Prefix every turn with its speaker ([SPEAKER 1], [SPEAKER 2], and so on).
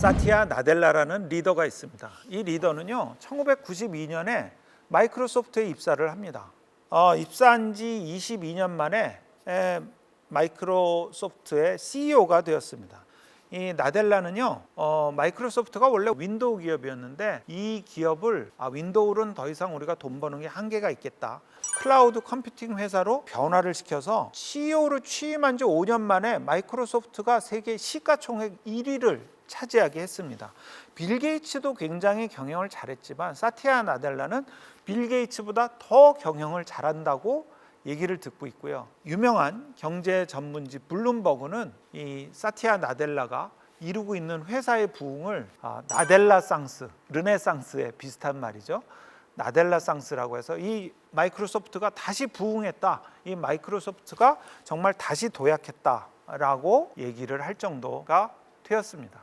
[SPEAKER 1] 사티아 나델라라는 리더가 있습니다. 이 리더는요, 1992년에 마이크로소프트에 입사를 합니다. 어, 입사한 지 22년 만에 에, 마이크로소프트의 CEO가 되었습니다. 이 나델라는요, 어, 마이크로소프트가 원래 윈도우 기업이었는데 이 기업을 아, 윈도우로는 더 이상 우리가 돈 버는 게 한계가 있겠다. 클라우드 컴퓨팅 회사로 변화를 시켜서 CEO로 취임한 지 5년 만에 마이크로소프트가 세계 시가총액 1위를 차지하게 했습니다. 빌 게이츠도 굉장히 경영을 잘했지만 사티아 나델라는 빌 게이츠보다 더 경영을 잘한다고 얘기를 듣고 있고요. 유명한 경제 전문지 블룸버그는 이 사티아 나델라가 이루고 있는 회사의 부흥을 아, 나델라상스, 르네상스에 비슷한 말이죠. 나델라상스라고 해서 이 마이크로소프트가 다시 부흥했다. 이 마이크로소프트가 정말 다시 도약했다라고 얘기를 할 정도가 되었습니다.